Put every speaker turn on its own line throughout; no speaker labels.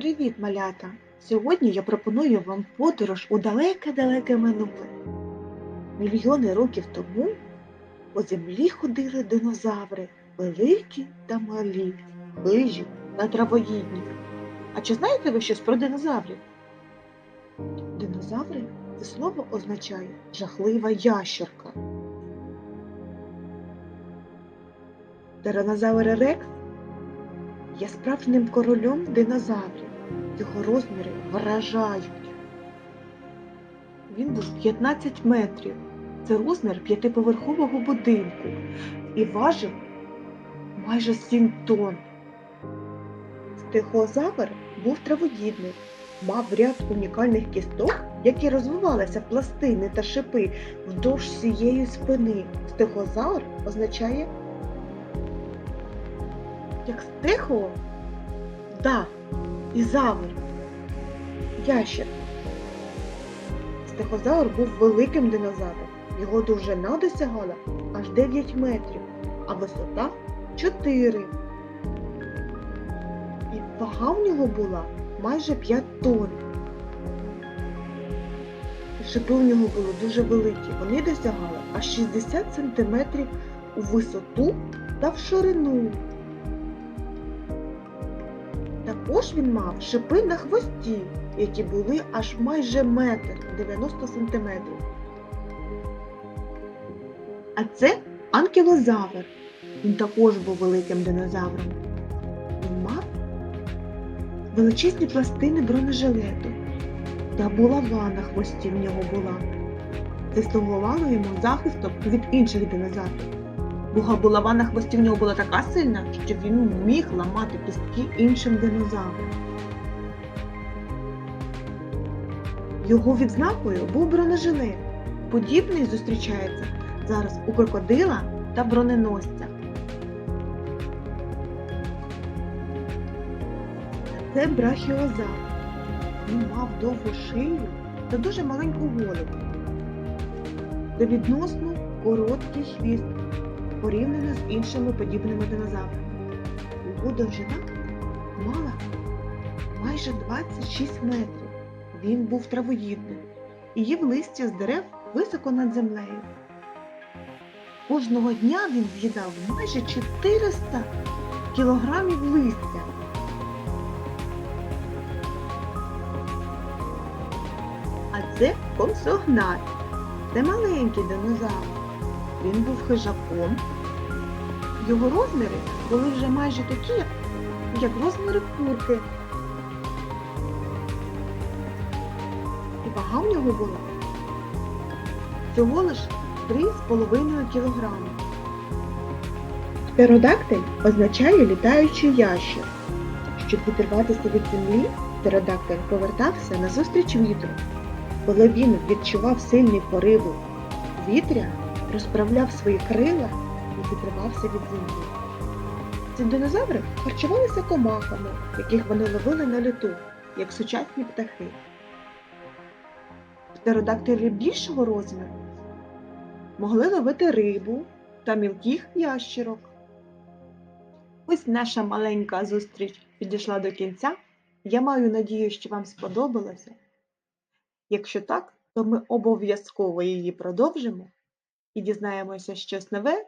Привіт, малята! Сьогодні я пропоную вам подорож у далеке-далеке минуле. Мільйони років тому по землі ходили динозаври, великі та малі, хижі та травоїдні. А чи знаєте ви щось про динозаврів? Динозаври це слово означає жахлива ящерка. Тиранозавр Рекс є справжнім королем динозаврів. Його розміри вражають. Він був 15 метрів. Це розмір п'ятиповерхового будинку і важив майже 7 тонн. Стегозавр був травоїдний, мав ряд унікальних кісток, які розвивалися в пластини та шипи вдовж всієї спини. Стегозавр означає як стехо дах і завр. Ящер. Стехозавр був великим динозавром. Його довжина досягала аж 9 метрів, а висота 4. І вага в нього була майже 5 тонн. Шипи у нього були дуже великі. Вони досягали аж 60 сантиметрів у висоту та в ширину. Також він мав шипи на хвості, які були аж майже метр 90 сантиметрів. А це анкілозавр. Він також був великим динозавром. Він мав величезні пластини бронежилету та булава на хвості в нього була. Це слугувало йому захистом від інших динозаврів. Бо булава на хвості в нього була така сильна, що він міг ламати кістки іншим динозаврам. Його відзнакою був бронежилет. Подібний зустрічається зараз у крокодила та броненосця. Це брахіозавр. Він мав довгу шию та дуже маленьку голову. Та відносно короткий хвіст порівняно з іншими подібними динозаврами. Його довжина мала майже 26 метрів. Він був травоїдним і їв листя з дерев високо над землею. Кожного дня він з'їдав майже 400 кілограмів листя. А це комсогнат. Це маленький динозавр. Він був хижаком. Його розміри були вже майже такі, як, розміри курки. І вага в нього була всього лиш 3,5 кілограми. Птеродактиль означає літаючий ящер. Щоб відірватися від землі, птеродактиль повертався назустріч вітру. Коли він відчував сильні пориви вітря, розправляв свої крила і відривався від землі. Ці динозаври харчувалися комахами, яких вони ловили на літу, як сучасні птахи. Птеродактилі більшого розміру могли ловити рибу та мілких ящерок. Ось наша маленька зустріч підійшла до кінця. Я маю надію, що вам сподобалося. Якщо так, то ми обов'язково її продовжимо і дізнаємося щось нове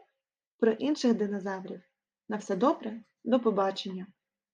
про інших динозаврів. На все добре, до побачення!